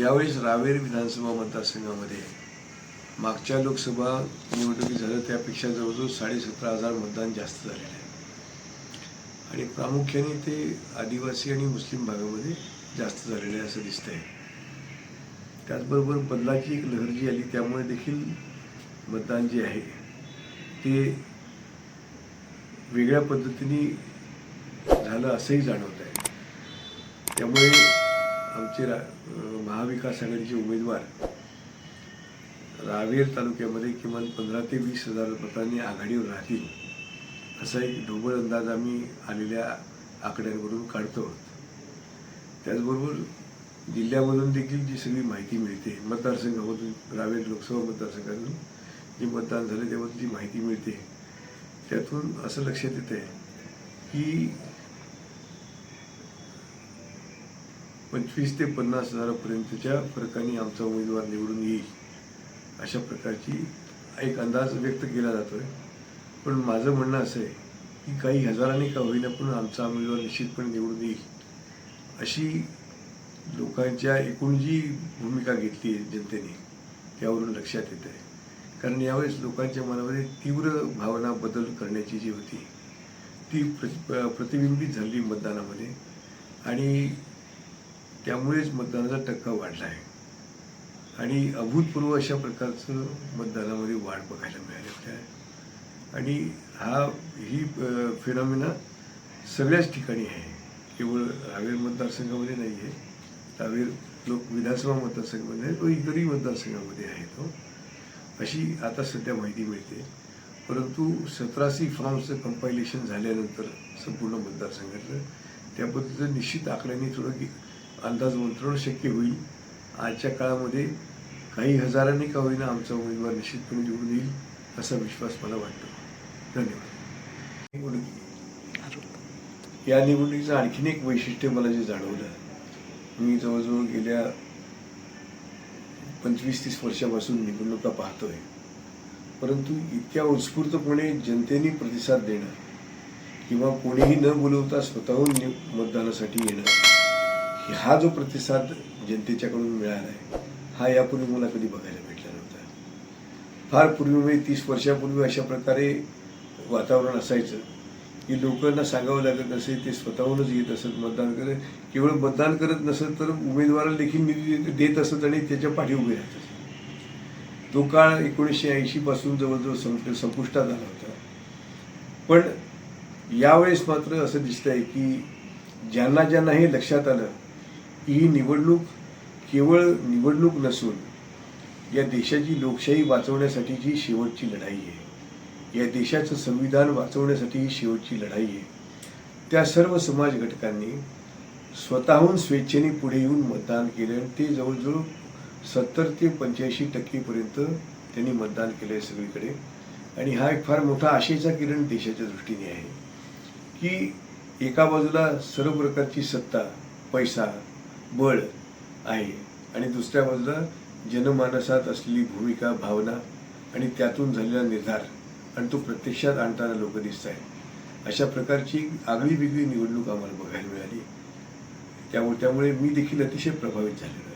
यावेळेस रावेर विधानसभा मतदारसंघामध्ये मागच्या लोकसभा निवडणुकी झालं त्यापेक्षा जवळजवळ साडेसतरा हजार मतदान जास्त झालेलं आहे. आणि प्रामुख्याने ते आदिवासी आणि मुस्लिम भागामध्ये जास्त झालेलं आहे असं दिसतंय. त्याचबरोबर बदलाची एक लहर जी आली त्यामुळे देखील मतदान जे आहे ते वेगळ्या पद्धतीने झालं असंही जाणवत आहे त्यामुळे आमचे रा महाविकास आघाडीचे उमेदवार रावेर तालुक्यामध्ये किमान पंधरा ते वीस हजार मतांनी आघाडीवर राहतील असा एक ढोबळ अंदाज आम्ही आलेल्या आकड्यांवरून काढतो. त्याचबरोबर जिल्ह्यामधून देखील जी सगळी माहिती मिळते मतदारसंघामधून रावेर लोकसभा मतदारसंघातून जे मतदान झालं त्याबद्दल जी माहिती मिळते त्यातून असं लक्षात येतं आहे की पंचवीस ते पन्नास हजारापर्यंतच्या फरकाने आमचा उमेदवार निवडून येईल अशा प्रकारची एक अंदाज व्यक्त केला जातो आहे पण माझं म्हणणं असं आहे की काही हजारांनी का होईना पण आमचा उमेदवार निश्चितपणे निवडून येईल अशी लोकांच्या एकूण जी भूमिका घेतली आहे जनतेने त्यावरून लक्षात येत आहे. कारण यावेळेस लोकांच्या मनामध्ये तीव्र भावना बदल करण्याची जी होती ती प्र प्रतिबिंबित झाली मतदानामध्ये. आणि त्यामुळेच मतदानाचा टक्का वाढला आहे. आणि अभूतपूर्व अशा प्रकारचं मतदानामध्ये वाढ बघायला मिळाली आहे. आणि हा ही फिनॉमिना सगळ्याच ठिकाणी आहे. केवळ रावेर मतदारसंघामध्ये नाही आहे रावेर लोक विधानसभा मतदारसंघामध्ये आहे तो इतरही मतदारसंघामध्ये आहे तो हो. अशी आता सध्या माहिती मिळते. परंतु सतरासी फॉर्म्सचं कंपायलेशन झाल्यानंतर संपूर्ण मतदारसंघातलं त्या पद्धतीचं निश्चित आकड्यांनी थोडं की अंदाज मंत्रण शक्य होईल. आजच्या काळामध्ये काही हजारांनी का होईना आमचा उमेदवार निश्चितपणे निवडून येईल असा विश्वास मला वाटतो. धन्यवाद. निवडणुकी या निवडणुकीचं आणखीन एक वैशिष्ट्य मला जे जाणवलं मी जवळजवळ गेल्या पंचवीस तीस वर्षापासून निवडणुका पाहतोय. परंतु इतक्या उत्स्फूर्तपणे जनतेने प्रतिसाद देणं किंवा कोणीही न बोलवता स्वतःहून नि- मतदानासाठी येणं हा जो प्रतिसाद जनतेच्याकडून मिळाला आहे हा यापूर्वी मला कधी बघायला भेटला नव्हता. फार पूर्वी म्हणजे तीस वर्षापूर्वी अशा प्रकारे वातावरण असायचं की लोकांना सांगावं लागत नसे ते स्वतःहूनच येत असत मतदान करत केवळ मतदान करत नसत तर उमेदवाराला देखील निधी देत- असत आणि त्याच्या पाठी उभे राहत असत. तो काळ एकोणीसशे ऐंशीपासून जवळजवळ संप संपुष्टात आला होता. पण यावेळेस मात्र असं दिसतंय की ज्यांना ज्यांना हे लक्षात आलं ही निवडणूक केवळ निवडणूक नसून या देशाची लोकशाही वाचवण्यासाठीची शेवटची लढाई आहे. या देशाचं संविधान वाचवण्यासाठी ही शेवटची लढाई आहे. त्या सर्व समाज घटकांनी स्वतःहून स्वेच्छेने पुढे येऊन मतदान केलं आणि ते जवळजवळ सत्तर ते पंच्याऐंशी टक्केपर्यंत त्यांनी मतदान केलं आहे सगळीकडे. आणि हा एक फार मोठा आशेचा किरण देशाच्या दृष्टीने आहे की एका बाजूला सर्व प्रकारची सत्ता पैसा बळ आहे. आणि दुसऱ्या बाजूला जनमानसात असलेली भूमिका भावना आणि त्यातून झालेला निर्धार आणि तो प्रत्यक्षात आणताना लोक दिसत आहेत. अशा प्रकारची आगळी वेगळी निवडणूक आम्हाला बघायला मिळाली. त्यामुळे त्यामुळे मी देखील अतिशय प्रभावित झालेलो